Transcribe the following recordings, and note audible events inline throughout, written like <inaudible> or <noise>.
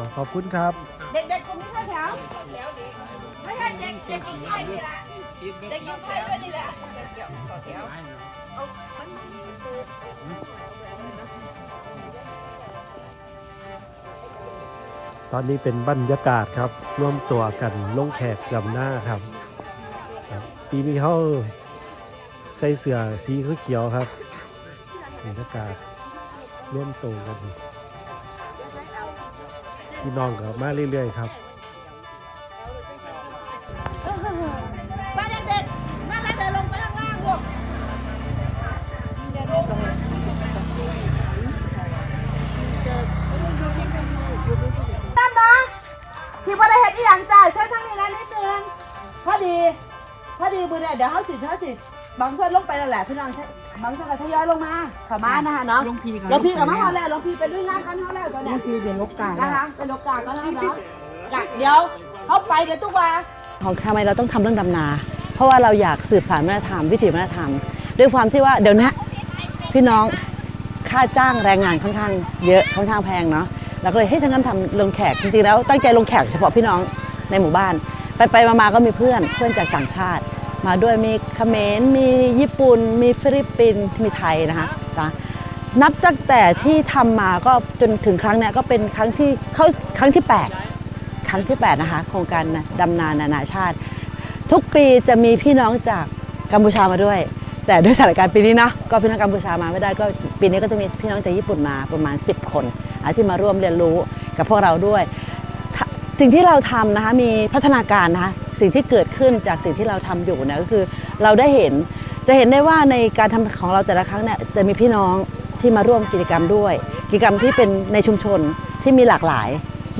อขอบคุณครับเด็กๆกลุ่มนี้เข้าแถวไม่ใช่เด็กเด็กกินไข่นี่แหละเด็กกินไข่ด้วยนี่แหละเอามันตอนนี้เป็นบรรยากาศครับร่วมตัวกันลงแขกลำหน้าครับครับปีนี้เขาใส่เสื้อสีเขียวๆครับบรรยากาศร่วมตัวกัน พี่น้องก็มาเรื่อยๆครับป้าเด็กๆนั่นแหละเดินลงไปข้างล่างลูกตั้มนะที่ว่าได้เห็นอีหยังจ้าเชิญทางนี้นะนิดนึงพอดี พอดีมือเนี่ยเดี๋ยวเขาสิเขาสิบางส่วนลงไปแล้วแหละพี่น้องใช่ บางส่วนก็ทยอยลงมาขามานะคะเนาะลงพีหลวงพี่กับมาเขาแล้วหลวงพี่ไปด้วยงานกันเขาแล้วตอนลเนี้งยพีเดี๋ยวลกกานะคะเป็นโลกาก็แล้วเนาะกะเดี๋ยวเขาไปเดี๋ยวตุ๊กว่าของทำไมเราต้องทำเรื่องดำนา เพราะว่าเราอยากสืบสานวัฒนธรรมวิถีวัฒนธรรม ด้วยความที่ว่าเดี๋ยวนี้พี่น้องค่าจ้างแรงงานค่อนข้างเยอะค่อนข้างแพงเนาะเราก็เลยให้ยทั้งนั้นทำลงแขกจริงๆแล้วตั้งใจลงแขกเฉพาะพี่น้องในหมู่บ้าน ไปไปๆมาๆก็มีเพื่อนเพื่อนจากต่างชาติ มาด้วยมีเขมรมีญี่ปุ่น มีฟิลิปปินส์มีไทยนะคะนะนับตั้งแต่ที่ทำมาก็จนถึงครั้งเนี้ยก็เป็นครั้งที่เข้าครั้งที่แปดครั้งที่ 8 นะคะ โครงการดำนานานาชาติ ทุกปีจะมีพี่น้องจากกัมพูชามาด้วย แต่ด้วยสถานการณ์ปีนี้นะก็พี่น้องกัมพูชามาไม่ได้ก็ปีนี้ก็จะมีพี่น้องจากญี่ปุ่นมาประมาณ 10 คนที่มาร่วมเรียนรู้กับพวกเราด้วย สิ่งที่เราทำนะคะมีพัฒนาการนะคะ สิ่งที่เกิดขึ้นจากสิ่งที่เราทำอยู่นี่ยก็คือเราได้เห็นจะเห็นได้ว่าในการทำของเราแต่ละครั้งเนี่ยจะมีพี่น้องที่มาร่วมกิจกรรมด้วย กิจกรรมที่เป็นในชุมชนที่มีหลากหลาย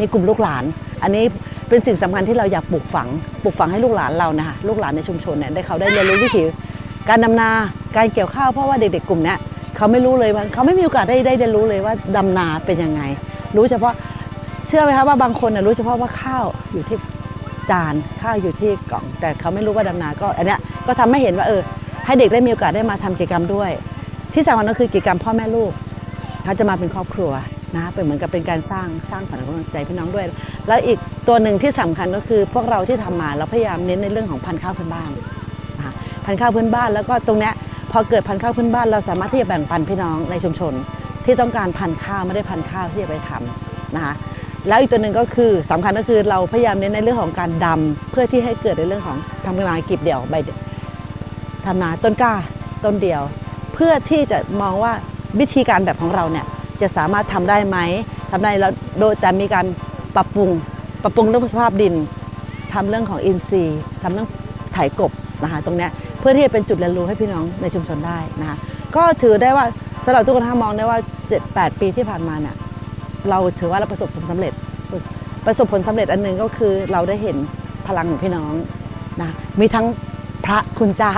มีกลุ่มลูกหลาน อันนี้เป็นสิ่งสำคัญที่เราอยากปลูกฝังปลูกฝังให้ลูกหลานเรานะคะลูกหลานในชุมชนเนี่ยได้เขาได้เรียนรู้วิถีการดำนาการเกี่ยวข้าวเพราะว่าเด็กๆกลุ่มเนี้ยเขาไม่รู้เลยว่าเขาไม่มีโอกาสได้ได้เรียนรู้เลยว่าดำนาเป็นยังไง รู้เฉพาะเชื่อไหมคะว่าบางคนน่ะรู้เฉพาะว่าข้าวอยู่ที่ จานข้าวอยู่ที่กล่อง แต่เขาไม่รู้ว่าดำนาก็อันเนี้ยก็ทำให้เห็นว่าเออให้เด็กได้มีโอกาสได้มาทำกิจกรรมด้วย ที่สำคัญก็คือกิจกรรมพ่อแม่ลูกเขาจะมาเป็นครอบครัวนะเป็นเหมือนกับเป็นการสร้างสร้างขวัญกำลังใจพี่น้องด้วย แล้วอีกตัวหนึ่งที่สำคัญก็คือพวกเราที่ทำมาเราพยายามเน้นในเรื่องของพันธุ์ข้าวพื้นบ้านนะพันธุ์ข้าวพื้นบ้านแล้วก็ตรงเนี้ยพอเกิดพันธุ์ข้าวพื้นบ้าน เราสามารถที่จะแบ่งปันพี่น้องในชุมชน ที่ต้องการพันธุ์ข้าวไม่ได้พันธุ์ข้าวที่จะไปทำนะคะ แล้วอีกตัวหนึ่งก็คือสำคัญก็คือเราพยายามเน้นในเรื่องของการดำเพื่อที่ให้เกิดในเรื่องของทำงานกีบเดี่ยวใบทำนาต้นกล้าต้นเดียว เพื่อที่จะมองว่าวิธีการแบบของเราเนี่ยจะสามารถทำได้ไหมทำได้แล้วโดยแต่มีการปรับปรุงปรับปรุงเรื่องสภาพดินทำเรื่องของอินทรีย์ทำเรื่องไถกบนะคะตรงเนี้ยเพื่อที่จะเป็นจุดเรียนรู้ให้พี่น้องในชุมชนได้นะคะก็ถือได้ว่าสำหรับทุกคนถ้ามองได้ว่า 7-8 ปีที่ผ่านมาเนี่ย เราถือว่าเราประสบผลสำเร็จ ประสบผลสำเร็จอันหนึ่งก็คือเราได้เห็นพลังของพี่น้องนะมีทั้งพระคุณเจ้า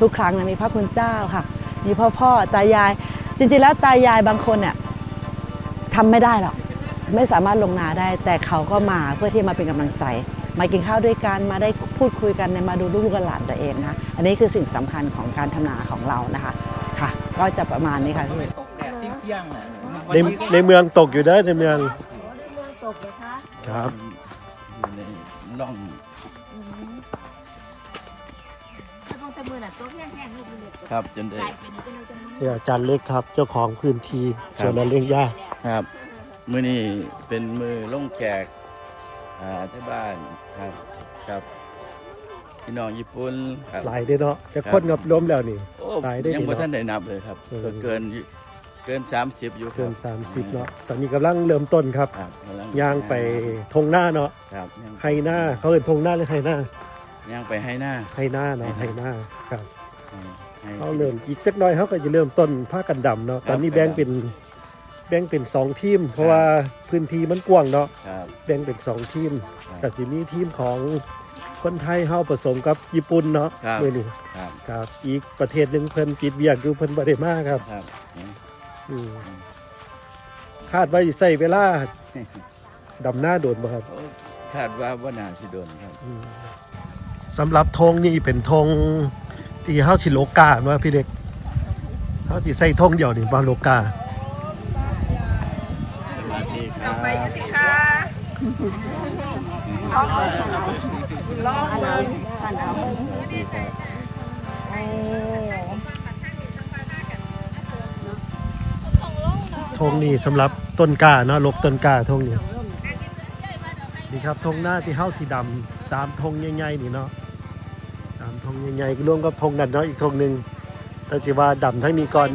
ทุกครั้งนะมีพระคุณเจ้าค่ะ มีพ่อพ่อตายาย จริงๆแล้วตายายบางคนเนี่ยทำไม่ได้หรอกไม่สามารถลงนาได้ แต่เขาก็มาเพื่อที่มาเป็นกำลังใจ มากินข้าวด้วยกันมาได้พูดคุยกันมาดูลูกหลานตัวเองนะอันนี้คือสิ่งสำคัญของการทำนาของเรานะคะค่ะ ก็จะประมาณนี้ค่ะพี่ตกแดดเที่ยงๆนะ ในในเมืองตกอยู่เด้อในเมืองเมืองตกนะคะครับ อยู่ในร่องถ้าต้องแต่มือน่ะตัวแห้งๆนี่คือเล็กครับจนได้ กลายเป็นเป็นเป็นนี่อาจารย์เล็กครับ เจ้าของพื้นที่สวนอเลี้ยงหญ้าครับ มื้อนี้เป็นมือลงแขกอ่าที่บ้านครับกับพี่น้องญี่ปุ่นครับ หลายเด้อเนาะจะคนกับล้มแล้วนี่ โอ้ตายได้ดียังบ่เนาะทันได้นับเลยครับเออก็เกินอยู่ เกิน 30 อยู่ครับเกิน 30 เนาะ ตอนนี้กำลังเริ่มต้นครับ ครับกำลัย่างไปทงหน้าเนาะครับย่างไฮหน้า เขาเอินทงหน้าหรือไฮหน้าย่างไปให้หน้าไฮหน้าเนาะไฮหน้าครับ ให้ เขาเริ่มอีกจักหน้อยเขาก็จะเริ่มต้นผ้ากันดำเนาะ ตอนนี้แบ่งเป็นแบ่งเป็นสองทีม เพราะว่าพื้นที่มันกว้างเนาะ ครับ แบ่งเป็นสองทีมครับแต่ทีนี้ทีมของคนไทยเฮาผสมกับญี่ปุ่นเนาะครับ มื้อนี้ครับ ครับ อีกประเทศหนึงเพิ่นติดเวียกอยู่เพิ่นบ่ได้มาครับ ครับอืม คาดว่าสิใช้เวลาดำหน้าโดนบ่ครับโอ้คาดว่าว่าน่าสิโดนครับสำหรับธงนี่เป็นธงที่เฮาสิโลกาว่าพี่เด็กเฮาสิใส่ธงเดียวนี่บ่โลกาสวัสดีคครับไปสิคะลองลองเลยดีครั ธงนี่สำหรับต้นกล้าเนาะลกต้นกล้าธงนี่นี่ครับธงหน้าที่เฮาสีดำสามธงใหญ่ๆนี่เนาะสามธงใหญ่ๆรวมกับธงนั่นเนาะอีกธงหนึ่งแต่จีว่าดำทั้งนี้ก่อน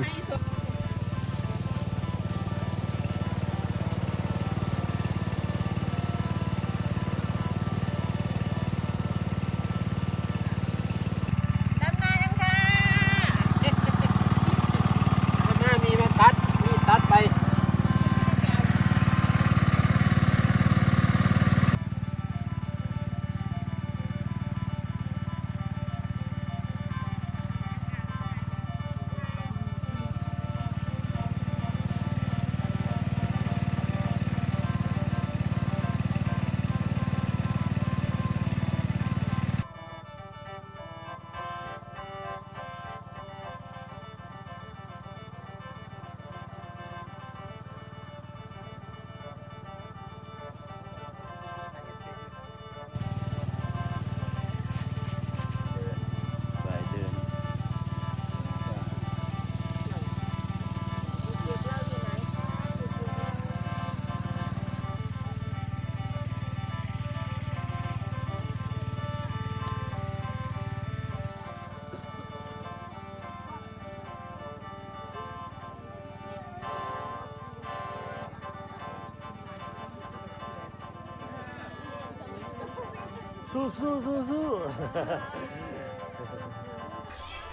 สู้สู้สู้สู้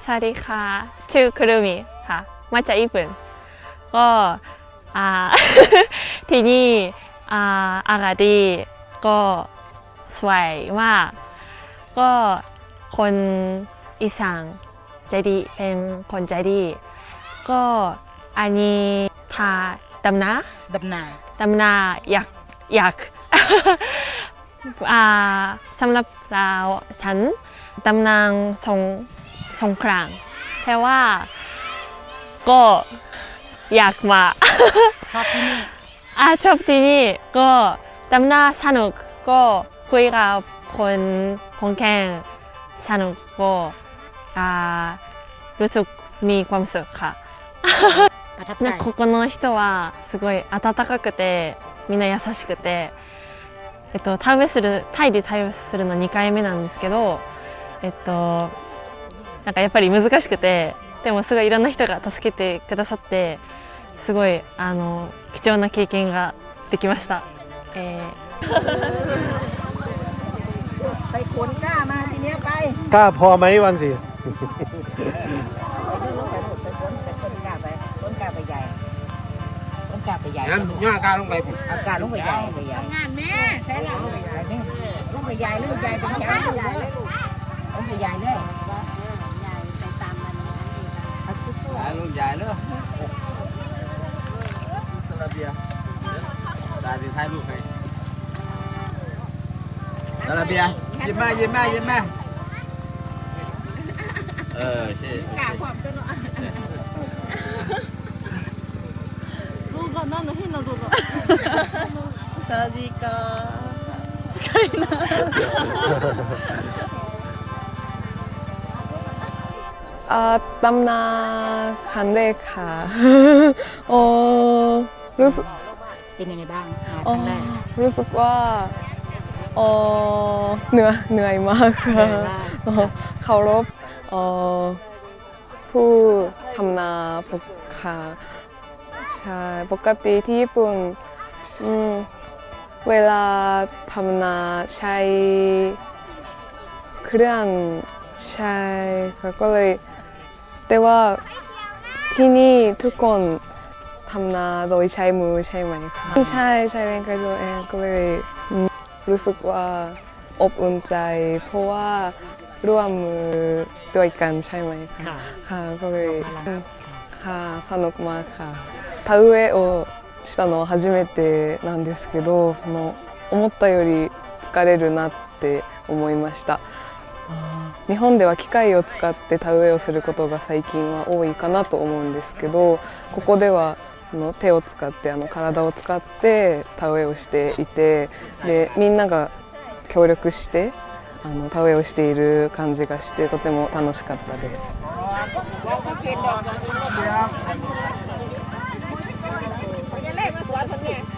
สวัสดีค่ะ ชื่อคุรุมิค่ะ มาจากญี่ปุ่น ก็อ่าที่นี่อ่าอากาศดีก็สวยมาก ก็คนอีสานใจดีเป็นคนใจดี ก็อันนี้ทาดำนาดำนาดำนาอยากอยากอ่า สำหรับเราฉันดำนางสงสงครามแต่ว่าก็อยากมา ชอบที่นี่ อาชอบที่นี่ก็ดำนาสนุกก็คุยกับคนคนแข่งสนุกก็อ่ารู้สึกมีความสุขค่ะ ประทับ ね ใจ ここの人はすごい温かくてみんな優しくて、 えっと、田植えするタイで田植えするの2回目なんですけどえっとなんかやっぱり難しくてでもすごいいろんな人が助けてくださってすごいあの貴重な経験ができました。えー <laughs> ไปขนกล้ามาทีเนี้ยไป กล้าพอไหมวังสิ <laughs> ใหญ่งั้นย่อการลงไปผมอากาศลงไปใหญ่ลงไปใหญ่งานแม่ใช่แล้วลงไปใหญ่นี่ลงไปใหญ่ลูกใหญ่เป็นแถวลูกเลยลงไปใหญ่เลยหาลุงใหญ่เลยระเบียร์ตาดีท้ายลูกให้ระเบียร์ยิ้มแม่ยิ้มแม่ยิ้มแม่เออใช่กล้าความตัวเนาะ เอ่อตำนาครั้งแรกค่ะ โอ้รู้สึกเป็นยังไงบ้างมาคอ๋อรั้งแรกรู้สึกว่าโอ้เหนื่อยเหนื่อยมากค่ะเหนื่อยมากอ๋อเคารพเอ่อผู้ทำนาปกค่ะ ใช่ปกติที่ญี่ปุ่นอืมเวลาทำนาใช้เครื่องใช่ค่ะก็เลย แต่ว่าที่นี่ทุกคนทำนาโดยใช้มือใช่ไหมคะใช่ใช้แรงกายตัวเองก็เลยอืมรู้สึกว่าอบอุ่นใจ เพราะว่าร่วมมือด้วยกันใช่ไหมคะค่ะค่ะก็เลยออกมาแล้วค่ะสนุกมากค่ะ 田植えをしたのは初めてなんですけどその思ったより疲れるなって思いました日本では機械を使って田植えをすることが最近は多いかなと思うんですけどここではの手を使ってあの体を使って田植えをしていてでみんなが協力してあの田植えをしている感じがしてとても楽しかったです。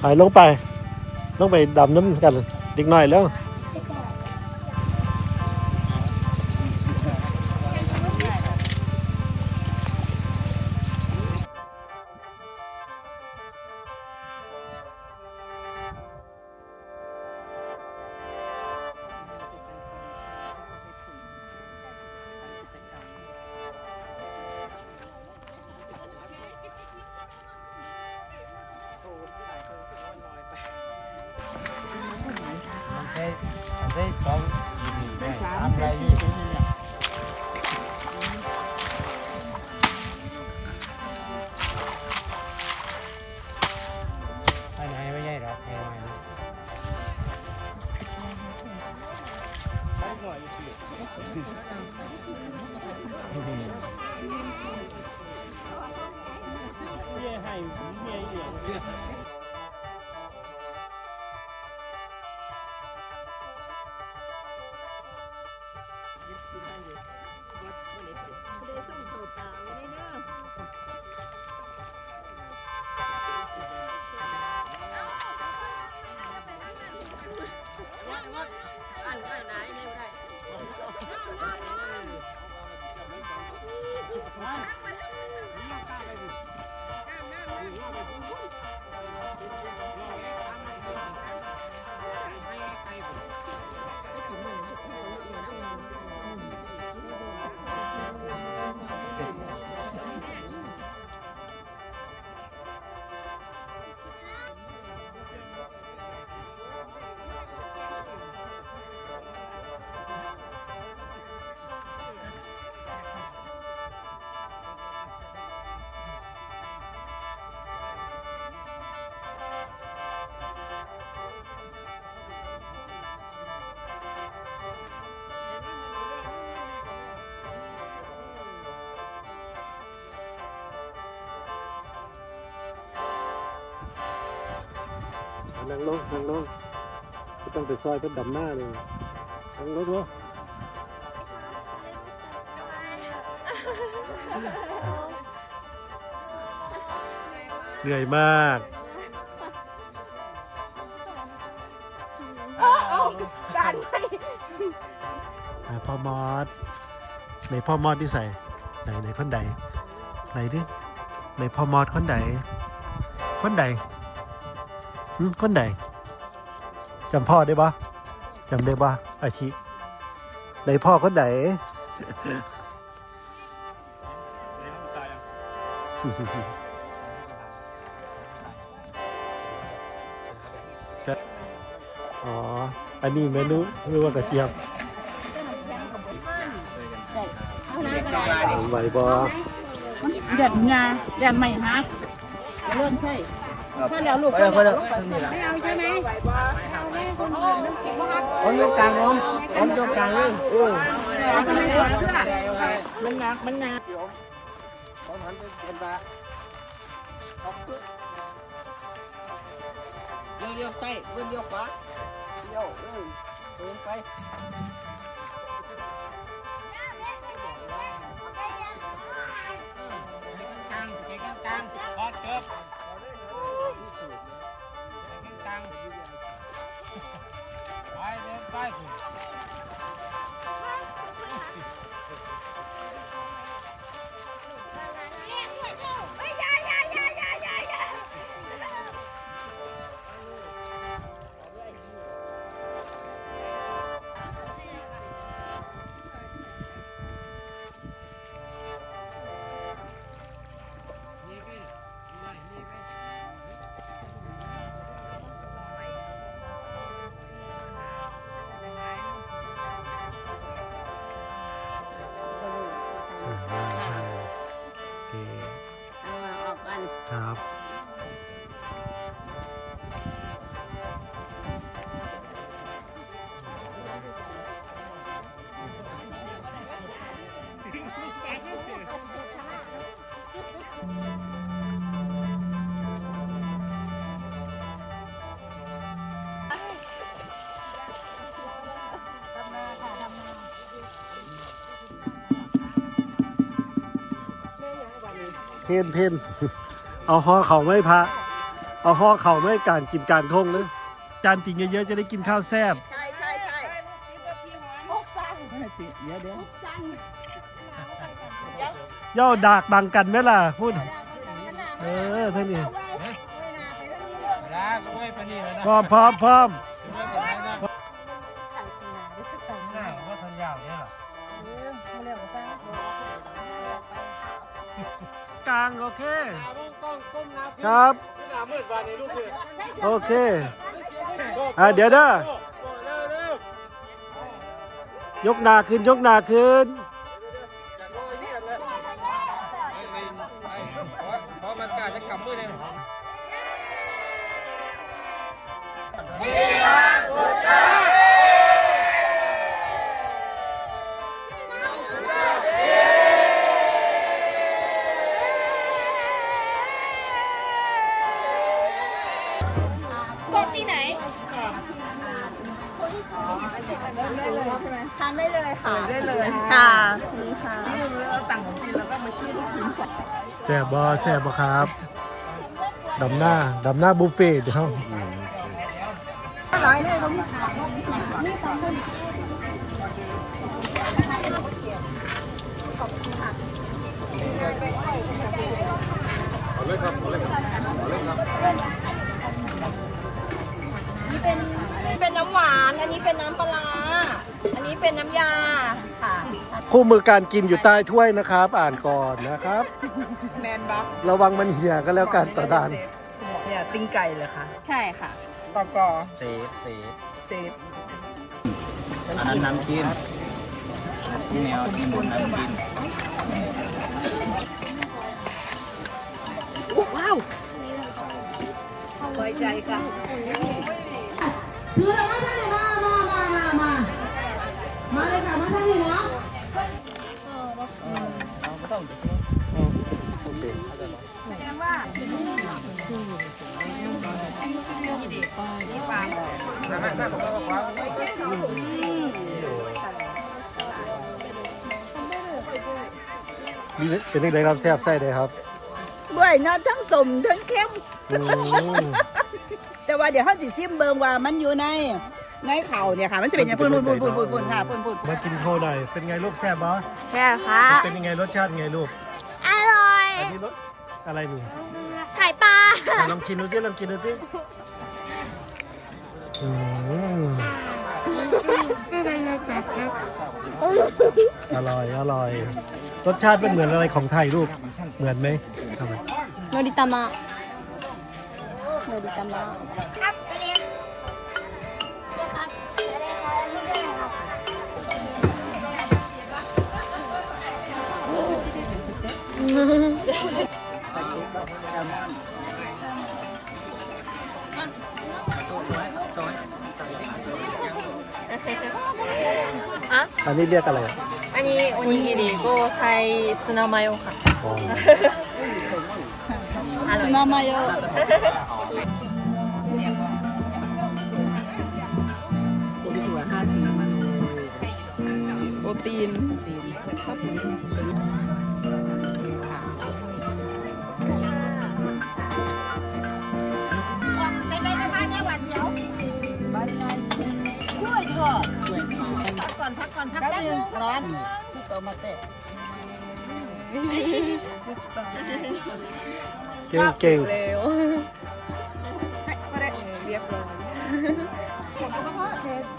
ไปลงไปลงไปดำน้ำกันเด็กหน่อยแล้ว นั่งลงนั่งลงไม่ต้องไปซอยเพิ่นดำหน้าเลยนั่งลงวะเหนื่อยมากอ่าพ่อมอสในพ่อมอสที่ใส่ไหนไหนคนใดไหนดิในพ่อมอสคนใดคนใดหึ คนใดจำพ่อได้ปะจำได้ปะอาชิใดพ่อคนใดจะอ๋อ อันนี้เมนูหรือว่ากระเทียมไหวบอเดือดงาเดือดใหม่ฮะเริ่มใช่ ถ้าแล้วลูกคนละคนละไม่เอาใช่ไหมคนตรงกลางผมคนตรงกลางเลยเออเอาไปเลยตัวเสื้อมันหนักมันหนักผมหันไปเห็นปะออกปึ๊บเลี้ยวเลี้ยวใส่เลี้ยวขวาเลี้ยวเออเดินไป พนเพนเอาห่อเขาไม่พระเอาห่อเขาไม่การกินการทงนะจานติ่งเยอะๆจะได้กินข้าวแซ่บใช่ใช่ใช่พกสั่งเดี๋ยวเดี๋ยวสั่งย่อดากบังกันไหมล่ะพูดเออท่านนี่พร้อมพร้อมพร้อม ลาง โอเคกล้องก้มน้ำครับหน้ามืดวันนี้ลูกเลยโอเคอะเดี๋ยวเด้อเร็วเร็วยกหนาขึ้น ยกหนาขึ้นเพราะมันกาจะกลับมือเล ยแช่บบอแช่บอครับดำหน้าดำหน้าบุฟเฟ่ต์เดี๋ยวเป็นน้ำหวาน อันนี้เป็นน้ำปลาร้าอันนี้เป็นน้ำยา ค่ะคู่มือการกินอยู่ใต้ถ้วยนะครับ อ่านก่อนนะครับ แมนบ็อกระวังมันเหี่ยก็แล้วกันต่อดานเนี่ยติ้งไก่เลยค่ะ ใช่ค่ะเซฟเซฟเซฟอันนั้นน้ำกินแนวที่หมุนน้ำกินไว้ใจค่ะ นี่เป็นยังไงครับแซ่บไส้เลยครับด้วยเนาะทั้งสมทั้งเข้มอืมแต่ว่าเดี๋ยวเขาสิซิมเบิงว่ามันอยู่ในในเข่าเนี่ยค่ะ มันจะเป็นอย่างปุ่นปุ่นปุ่นปุ่นปุ่นปุ่นค่ะปุ่นปุ่นมากินข้าวหน่อยเป็นไงลูกแซ่บบอแค่ครับเป็นยังไงรสชาติไงลูกอร่อยอันนี้รสอะไรนี่ไข่ปลาอะลองกินดูสิลองกินดูสิ อืมอร่อย อร่อย รสชาติเป็นเหมือนอะไรของไทยลูก เหมือนไหมทำไมโนริตามะโนริตามะ อันนี้เรียกอะไรอะอันนี้โอนิกิริโกไซซุนามาโยค่ะอ๋อซุนามาโยโปรตีนใน อนพักก่อนพักแป๊บแป๊บนึนึงงร้อนที่โตมาเตะเก่งเก่งเร็วก็ได้เรียบร้อย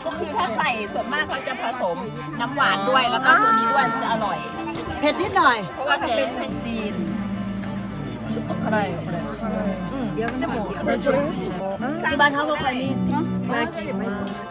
ก็คือถ้าใส่ส่วนมากเขาจะผสมน้ำหวานด้วยแล้วก็ตัวนี้ด้วยจะอร่อย เผ็ดนิดหน่อย เพราะว่าถ้าเป็นขนมจีนที่บ้านเขาก็เคยมีเนาะน่ากินมากเอาอีกเพลงอีก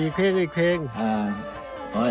อีกเพลงอีกเพลงอ่าอ๋